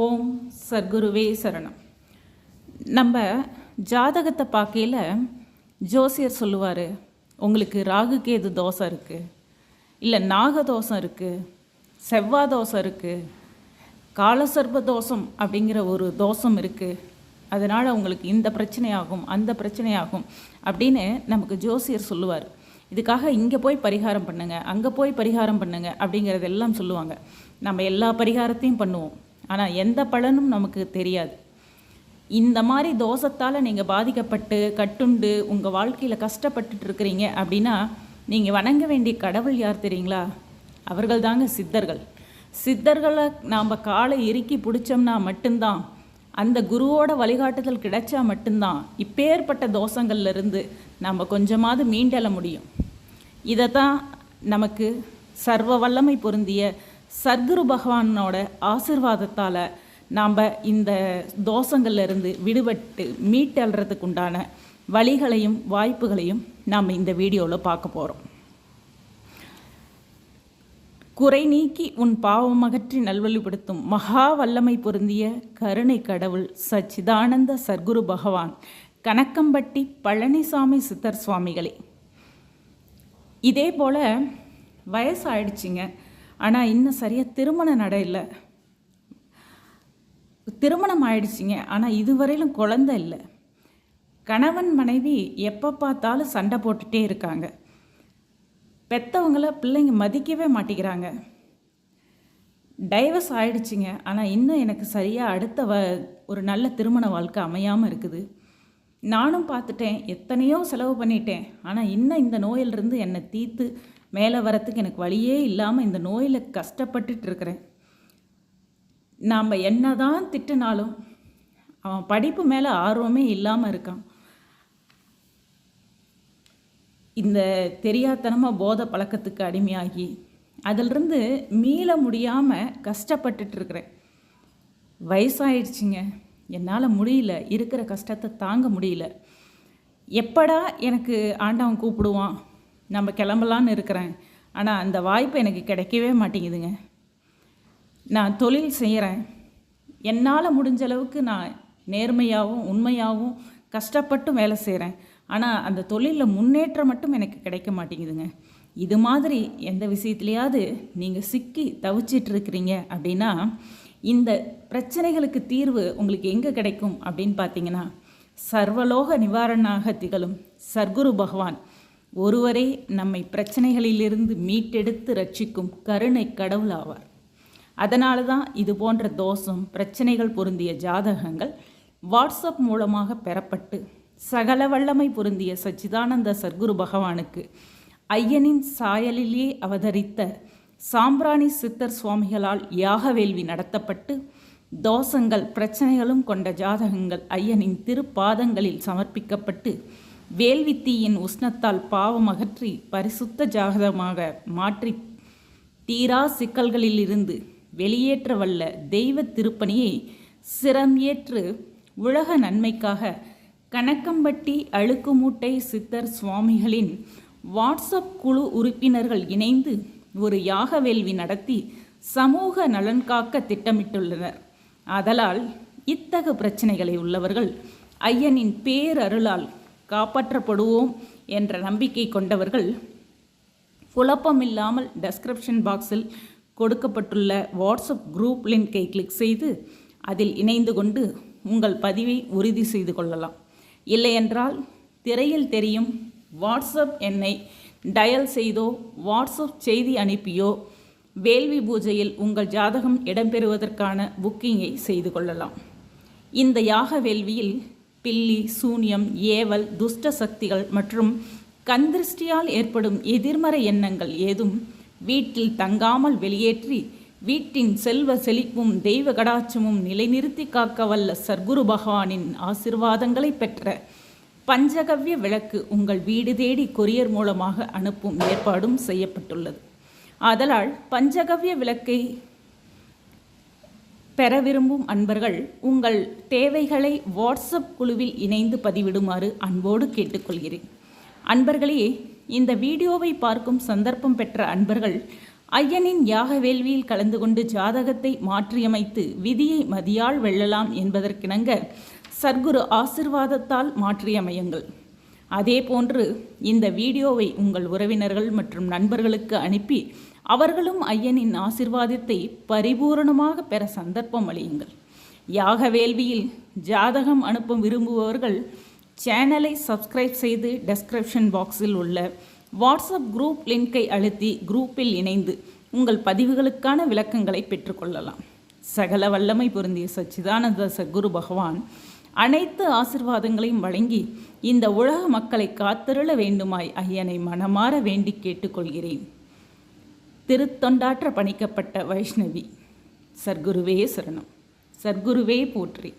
ஓம் சர்க்குருவே சரணம். நம்ம ஜாதகத்தை பார்க்கையில் ஜோசியர் சொல்லுவார் உங்களுக்கு ராகு கேது தோசை இருக்குது இல்லை நாக தோசம் இருக்குது செவ்வாய் தோசை இருக்குது காலசர்ப தோஷம் அப்படிங்கிற ஒரு தோஷம் இருக்குது அதனால் உங்களுக்கு இந்த பிரச்சனையாகும் அந்த பிரச்சனையாகும் அப்படின்னு நமக்கு ஜோசியர் சொல்லுவார். இதுக்காக இங்கே போய் பரிகாரம் பண்ணுங்கள் அங்கே போய் பரிகாரம் பண்ணுங்கள் அப்படிங்கிறதெல்லாம் சொல்லுவாங்க. நம்ம எல்லா பரிகாரத்தையும் பண்ணுவோம். ஆனால் எந்த பலனும் நமக்கு தெரியாது. இந்த மாதிரி தோஷத்தால் நீங்கள் பாதிக்கப்பட்டு கட்டுண்டு உங்கள் வாழ்க்கையில் கஷ்டப்பட்டுட்டு இருக்கிறீங்க அப்படின்னா நீங்கள் வணங்க வேண்டிய கடவுள் யார் தெரியுங்களா? அவர்கள் தாங்க சித்தர்கள். சித்தர்களை நாம் காலை இறுக்கி பிடிச்சோம்னா மட்டும்தான் அந்த குருவோட வழிகாட்டுதல் கிடைச்சா மட்டும்தான் இப்பேற்பட்ட தோஷங்கள்லேருந்து நாம் கொஞ்சமாவது மீண்டெழ முடியும். இதை தான் நமக்கு சர்வ வல்லமை பொருந்திய சர்க்குரு பகவானோட ஆசிர்வாதத்தால் நாம் இந்த தோஷங்கள்ல இருந்து விடுபட்டு மீட்டல்றதுக்கு உண்டான வழிகளையும் வாய்ப்புகளையும் நாம் இந்த வீடியோவில் பார்க்க போகிறோம் குறை நீக்கி உன் பாவமகற்றி நல்வழிப்படுத்தும் மகா வல்லமை பொருந்திய கருணை கடவுள் சச்சிதானந்த சர்க்குரு பகவான் கணக்கம்பட்டி பழனிசாமி சித்தர் சுவாமிகளே. இதே போல் வயசாயிடுச்சிங்க. ஆனால் இன்னும் சரியாக திருமணம் நட இல்லை. திருமணம் ஆயிடுச்சிங்க. ஆனால் இதுவரையிலும் குழந்தை இல்லை. கணவன் மனைவி எப்போ பார்த்தாலும் சண்டை போட்டுகிட்டே இருக்காங்க. பெற்றவங்கள பிள்ளைங்க மதிக்கவே மாட்டேங்கிறாங்க. டைவர்ஸ் ஆயிடுச்சுங்க. ஆனால் இன்னும் எனக்கு சரியாக அடுத்த வ ஒரு நல்ல திருமண வாழ்க்கை அமையாமல் இருக்குது. நானும் பார்த்துட்டேன். எத்தனையோ செலவு பண்ணிட்டேன். ஆனால் இன்னும் இந்த நோயிலிருந்து என்னை தீர்த்து மேலே வரத்துக்கு எனக்கு வழியே இல்லாமல் இந்த நோயில் கஷ்டப்பட்டுட்டு இருக்கிறேன் நாம் என்ன தான் திட்டினாலும் அவன் படிப்பு மேலே ஆர்வமே இல்லாமல் இருக்கான். இந்த தெரியாத்தனமாக போதை பழக்கத்துக்கு அடிமையாகி அதிலிருந்து மீள முடியாமல் கஷ்டப்பட்டுட்டு இருக்கிறேன் வயசாயிடுச்சிங்க. என்னால் முடியல. இருக்கிற கஷ்டத்தை தாங்க முடியல. எப்படா எனக்கு ஆண்டவன் கூப்பிடுவான்? நம்ம கிளம்பலான்னு இருக்கிறேன். ஆனால் அந்த வாய்ப்பு எனக்கு கிடைக்கவே மாட்டேங்குதுங்க. நான் தொழில் செய்கிறேன் என்னால் முடிஞ்ச அளவுக்கு நான் நேர்மையாகவும் உண்மையாகவும் கஷ்டப்பட்டும் வேலை செய்கிறேன் ஆனால் அந்த தொழிலில் முன்னேற்றம் மட்டும் எனக்கு கிடைக்க மாட்டேங்குதுங்க. இது மாதிரி எந்த விஷயத்துலையாவது நீங்கள் சிக்கி தவிச்சிட்ருக்கிறீங்க அப்படின்னா இந்த பிரச்சனைகளுக்கு தீர்வு உங்களுக்கு எங்கே கிடைக்கும் அப்படின்னு பார்த்தீங்கன்னா சர்வலோக நிவாரணாக திகழும் சர்க்குரு பகவான் ஒருவரே நம்மை பிரச்சனைகளிலிருந்து மீட்டெடுத்து ரட்சிக்கும் கருணை கடவுள் ஆவார் அதனால தான் இது போன்ற தோஷம் பிரச்சனைகள் பொருந்திய ஜாதகங்கள் வாட்ஸ்அப் மூலமாக பெறப்பட்டு சகல வல்லமை பொருந்திய சச்சிதானந்த சர்க்குரு பகவானுக்கு ஐயனின் சாயலிலே அவதரித்த சாம்பிராணி சித்தர் சுவாமிகளால் யாக வேள்வி நடத்தப்பட்டு தோஷங்கள் பிரச்சனைகளும் கொண்ட ஜாதகங்கள் ஐயனின் திருப்பாதங்களில் சமர்ப்பிக்கப்பட்டு வேல்வித்தியின் உஷ்ணத்தால் பாவம் அகற்றி பரிசுத்த ஜாகதமாக மாற்றி தீரா சிக்கல்களிலிருந்து வெளியேற்ற வல்ல தெய்வ திருப்பணியை சிரம் ஏற்று உலக நன்மைக்காக கணக்கம்பட்டி அழுக்குமூட்டை சித்தர் சுவாமிகளின் வாட்ஸ்அப் குழு உறுப்பினர்கள் இணைந்து ஒரு யாக வேள்வி நடத்தி சமூக நலன் காக்க திட்டமிட்டுள்ளனர். ஆதலால் இத்தகு பிரச்சனைகளை உள்ளவர்கள் ஐயனின் பேரருளால் காப்பாற்றப்படுவோம் என்ற நம்பிக்கை கொண்டவர்கள் குழப்பமில்லாமல் டெஸ்கிரிப்ஷன் பாக்ஸில் கொடுக்கப்பட்டுள்ள வாட்ஸ்அப் குரூப் லிங்கை கிளிக் செய்து அதில் இணைந்து கொண்டு உங்கள் பதிவை உறுதி செய்து கொள்ளலாம். இல்லையென்றால் திரையில் தெரியும் வாட்ஸ்அப் எண்ணை டயல் செய்தோ வாட்ஸ்அப் செய்தி அனுப்பியோ வேள்வி பூஜையில் உங்கள் ஜாதகம் இடம்பெறுவதற்கான புக்கிங்கை செய்து கொள்ளலாம். இந்த யாக வேள்வியில் பில்லி சூன்யம் ஏவல் துஷ்ட சக்திகள் மற்றும் கந்திருஷ்டியால் ஏற்படும் எதிர்மறை எண்ணங்கள் ஏதும் வீட்டில் தங்காமல் வெளியேற்றி வீட்டின் செல்வ செழிப்பும் தெய்வ கடாட்சமும் நிலைநிறுத்தி காக்க வல்ல சர்க்குரு பகவானின் ஆசிர்வாதங்களை பெற்ற பஞ்சகவ்ய விளக்கு உங்கள் வீடு தேடி கொரியர் மூலமாக அனுப்பும் ஏற்பாடும் செய்யப்பட்டுள்ளது. ஆதலால் பஞ்சகவ்ய விளக்கை பெற விரும்பும் அன்பர்கள் உங்கள் தேவைகளை வாட்ஸ்அப் குழுவில் இணைந்து பதிவிடுமாறு அன்போடு கேட்டுக்கொள்கிறேன். அன்பர்களே இந்த வீடியோவை பார்க்கும் சந்தர்ப்பம் பெற்ற அன்பர்கள் ஐயனின் யாக வேள்வியில் கலந்து கொண்டு ஜாதகத்தை மாற்றியமைத்து விதியை மதியால் வெல்லலாம் என்பதற்கிணங்க சர்க்குரு ஆசிர்வாதத்தால் மாற்றியமையுங்கள். அதே போன்று இந்த வீடியோவை உங்கள் உறவினர்கள் மற்றும் நண்பர்களுக்கு அனுப்பி அவர்களும் ஐயனின் ஆசிர்வாதத்தை பரிபூரணமாக பெற சந்தர்ப்பம் அளியுங்கள். யாக வேள்வியில் ஜாதகம் அனுப்ப விரும்புபவர்கள் சேனலை சப்ஸ்கிரைப் செய்து டெஸ்கிரிப்ஷன் பாக்ஸில் உள்ள வாட்ஸ்அப் குரூப் லிங்கை அழுத்தி குரூப்பில் இணைந்து உங்கள் பதிவுகளுக்கான விளக்கங்களை பெற்றுக்கொள்ளலாம். சகல வல்லமை பொருந்திய சச்சிதானந்த சகுரு பகவான் அனைத்து ஆசிர்வாதங்களையும் வழங்கி இந்த உலக மக்களை காத்திருள வேண்டுமாய் ஐயனை மனமாற வேண்டி கேட்டுக்கொள்கிறேன். திருத்தொண்டாற்ற பணிக்கப்பட்ட வைஷ்ணவி. சர்க்குருவே சரணம். சர்க்குருவே போற்றி.